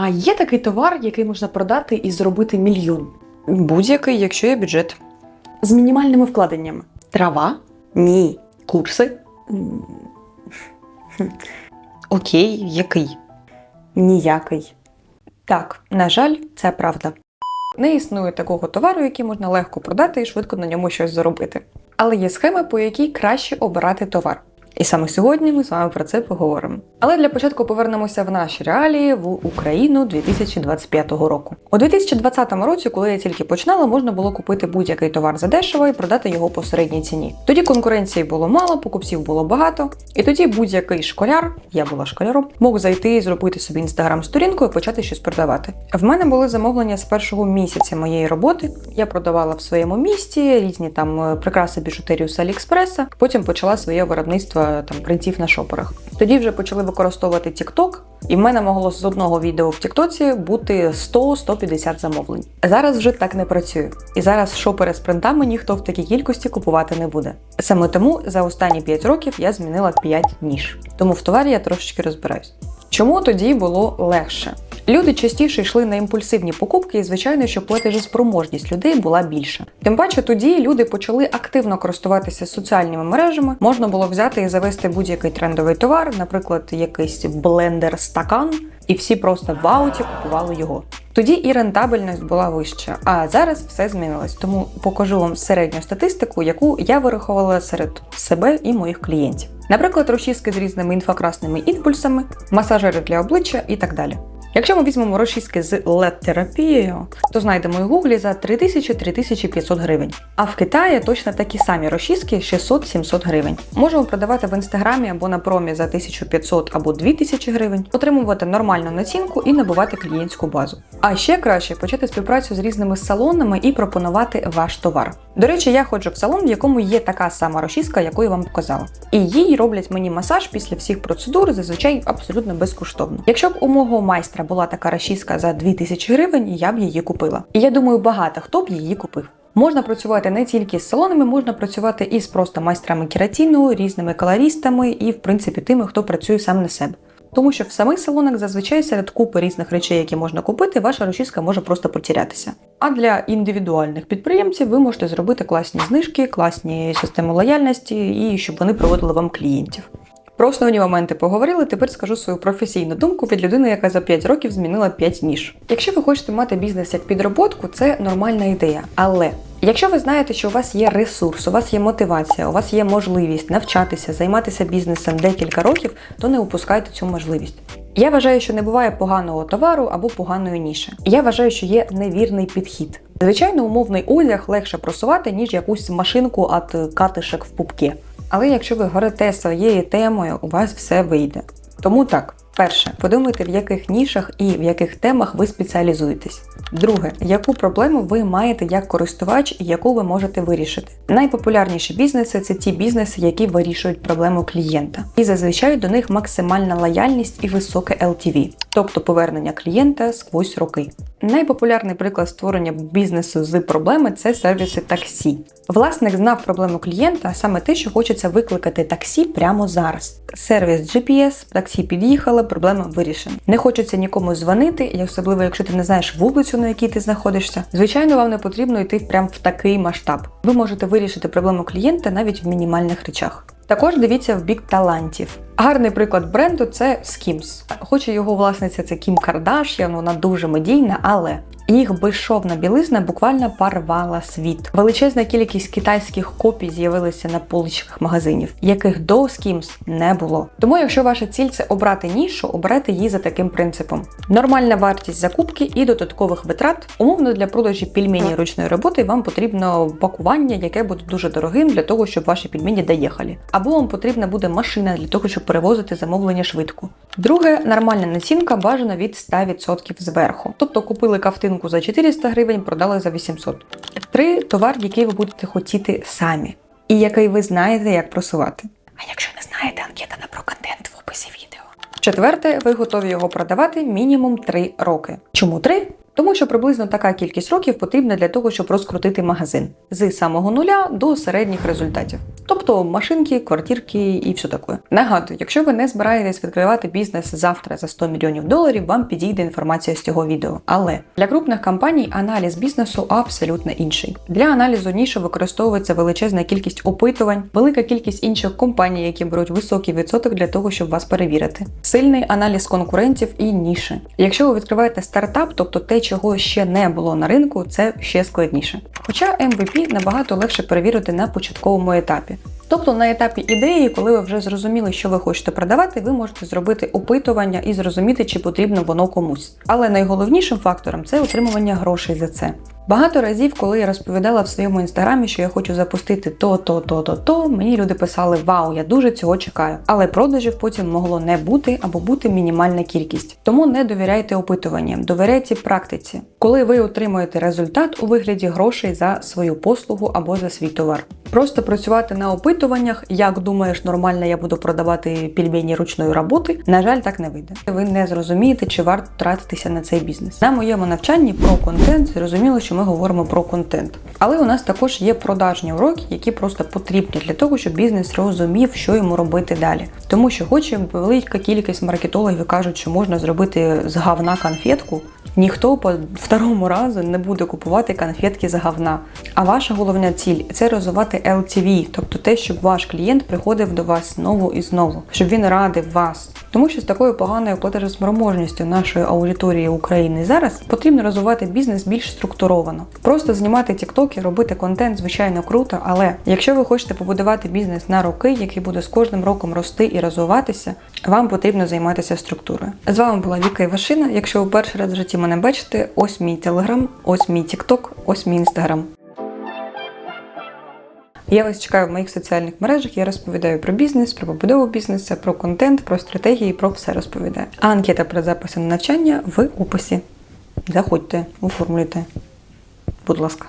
А є такий товар, який можна продати і зробити мільйон Будь-який, якщо є бюджет. з мінімальними вкладеннями. Трава? Ні. Курси? Окей, який? Ніякий. Так, на жаль, це правда. Не існує такого товару, який можна легко продати і швидко на ньому щось заробити. Але є схеми, по якій краще обирати товар. І саме сьогодні ми з вами про це поговоримо. Але для початку повернемося в наші реалії в Україну 2025 року. У 2020 році, коли я тільки починала, можна було купити будь-який товар за дешево і продати його по середній ціні. Тоді конкуренції було мало, покупців було багато, і тоді будь-який школяр, я була школяром, мог зайти і зробити собі інстаграм-сторінку і почати щось продавати. В мене були замовлення з першого місяця моєї роботи. Я продавала в своєму місті різні там е, прикраси біжутерію з Аліекспреса. Потім почала своє виробництво там принтів на шоперах. Тоді вже почали використовувати TikTok, і в мене могло з одного відео в Тіктоці бути 100-150 замовлень. Зараз вже так не працює. І зараз шопери з принтами ніхто в такій кількості купувати не буде. Саме тому за останні 5 років я змінила 5 ніж. Тому в товарі я трошечки розбираюсь. Чому тоді було легше? Люди частіше йшли на імпульсивні покупки, і звичайно, що платежеспроможність людей була більша. Тим паче тоді люди почали активно користуватися соціальними мережами. Можна було взяти і завести будь-який трендовий товар, наприклад, якийсь блендер стакан, і всі просто в ауті купували його. Тоді і рентабельність була вища. А зараз все змінилось. Тому покажу вам середню статистику, яку я вирахувала серед себе і моїх клієнтів. Наприклад, розчіски з різними інфракрасними імпульсами, масажери для обличчя і так далі. Якщо ми візьмемо розчіски з LED-терапією, то знайдемо в гуглі за 3000-3500 гривень. А в Китаї точно такі самі розчіски 600-700 гривень. Можемо продавати в інстаграмі або на промі за 1500 або 2000 гривень, отримувати нормальну націнку і набувати клієнтську базу. А ще краще почати співпрацю з різними салонами і пропонувати ваш товар. До речі, я ходжу в салон, в якому є така сама розчіска, яку я вам показала. І їй роблять мені масаж після всіх процедур, зазвичай абсолютно безкоштовно. Якщо б у мого майстра була така розчіска за 2000 гривень, я б її купила. І я думаю, багато хто б її купив. Можна працювати не тільки з салонами, можна працювати і з просто майстрами кератіну, різними колористами і, в принципі, тими, хто працює сам на себе. Тому що в самих салонах зазвичай серед купи різних речей, які можна купити, ваша розчіска може просто потерятися. А для індивідуальних підприємців ви можете зробити класні знижки, класні системи лояльності і щоб вони проводили вам клієнтів. Про основні моменти поговорили. Тепер скажу свою професійну думку від людини, яка за 5 років змінила 5 ніж. Якщо ви хочете мати бізнес як підроботку, це нормальна ідея. Але якщо ви знаєте, що у вас є ресурс, у вас є мотивація, у вас є можливість навчатися, займатися бізнесом декілька років, то не упускайте цю можливість. Я вважаю, що не буває поганого товару або поганої ніші. Я вважаю, що є невірний підхід. Звичайно, умовний одяг легше просувати, ніж якусь машинку від катишек в пупки. Але якщо ви горите своєю темою, у вас все вийде. Тому так, перше, подумайте, в яких нішах і в яких темах ви спеціалізуєтесь. Друге, яку проблему ви маєте як користувач і яку ви можете вирішити. Найпопулярніші бізнеси це ті бізнеси, які вирішують проблему клієнта. І зазвичай до них максимальна лояльність і високе LTV, тобто повернення клієнта сквозь роки. Найпопулярний приклад створення бізнесу з проблеми це сервіси таксі. Власник знав проблему клієнта, а саме те, що хочеться викликати таксі прямо зараз. Сервіс GPS, таксі під'їхало, проблема вирішена. Не хочеться нікому дзвонити, і особливо якщо ти не знаєш вулицю, на якій ти знаходишся. Звичайно, вам не потрібно йти прямо в такий масштаб. Ви можете вирішити проблему клієнта навіть в мінімальних речах. Також дивіться в бік талантів. Гарний приклад бренду це Skims. Хоч і його власниця це Кім Кардаш'ян, вона дуже медійна, але їх безшовна білизна буквально порвала світ. Величезна кількість китайських копій з'явилися на поличках магазинів, яких до Skims не було. Тому, якщо ваша ціль це обрати нішу, оберете її за таким принципом: нормальна вартість закупки і додаткових витрат. Умовно для продажі пельмені ручної роботи вам потрібно пакування, яке буде дуже дорогим для того, щоб ваші пельмені доїхали. Або вам потрібна буде машина для того, щоб перевозити замовлення швидко. Друге, нормальна націнка бажана від 100% зверху. Тобто купили кафтинку за 400 гривень, продали за 800. Три товар, який ви будете хотіти самі, і який ви знаєте, як просувати. А якщо не знаєте, анкета на про контент в описі відео. Четверте, ви готові його продавати мінімум 3 роки. Чому 3? Тому що приблизно така кількість років потрібна для того, щоб розкрутити магазин з самого нуля до середніх результатів. Тобто машинки, квартирки і все таке. Нагадую, якщо ви не збираєтесь відкривати бізнес завтра за 100 мільйонів доларів, вам підійде інформація з цього відео. Але для крупних компаній аналіз бізнесу абсолютно інший. Для аналізу ніші використовується величезна кількість опитувань, велика кількість інших компаній, які беруть високий відсоток для того, щоб вас перевірити. Сильний аналіз конкурентів і ніші. Якщо ви відкриваєте стартап, тобто те, чого ще не було на ринку, це ще складніше. Хоча MVP набагато легше перевірити на початковому етапі. Тобто на етапі ідеї, коли ви вже зрозуміли, що ви хочете продавати, ви можете зробити опитування і зрозуміти, чи потрібно воно комусь. Але найголовнішим фактором це отримування грошей за це. Багато разів, коли я розповідала в своєму інстаграмі, що я хочу запустити то, то, то, то, то, мені люди писали Вау, я дуже цього чекаю. Але продажів потім могло не бути або бути мінімальна кількість. Тому не довіряйте опитуванням, довіряйте практиці, коли ви отримуєте результат у вигляді грошей за свою послугу або за свій товар. Просто працювати на опитуваннях, як думаєш, нормально я буду продавати пільмені ручної роботи, на жаль, так не вийде. Ви не зрозумієте, чи варто тратитися на цей бізнес. На моєму навчанні про контент зрозуміло, що ми говоримо про контент. Але у нас також є продажні уроки, які просто потрібні для того, щоб бізнес розумів, що йому робити далі. Тому що, хоч велика кількість маркетологів кажуть, що можна зробити з говна конфетку, ніхто по второму разу не буде купувати конфетки з говна. А ваша головна ціль це розвивати LTV, тобто те, щоб ваш клієнт приходив до вас знову і знову, щоб він радив вас. Тому що з такою поганою платежеспроможністю нашої аудиторії України зараз потрібно розвивати бізнес більш структуровано. Просто знімати тіктоки, робити контент, звичайно, круто, але якщо ви хочете побудувати бізнес на роки, який буде з кожним роком рости і розвиватися, вам потрібно займатися структурою. З вами була Віка Івашина. Якщо ви перший раз в житті мене бачите, ось мій телеграм, ось мій тікток, ось мій інстаграм. Я вас чекаю в моїх соціальних мережах. Я розповідаю про бізнес, про побудову бізнесу, про контент, про стратегії, про все розповідаю. А анкета про записи на навчання в описі. Заходьте, оформлюйте. Будь ласка.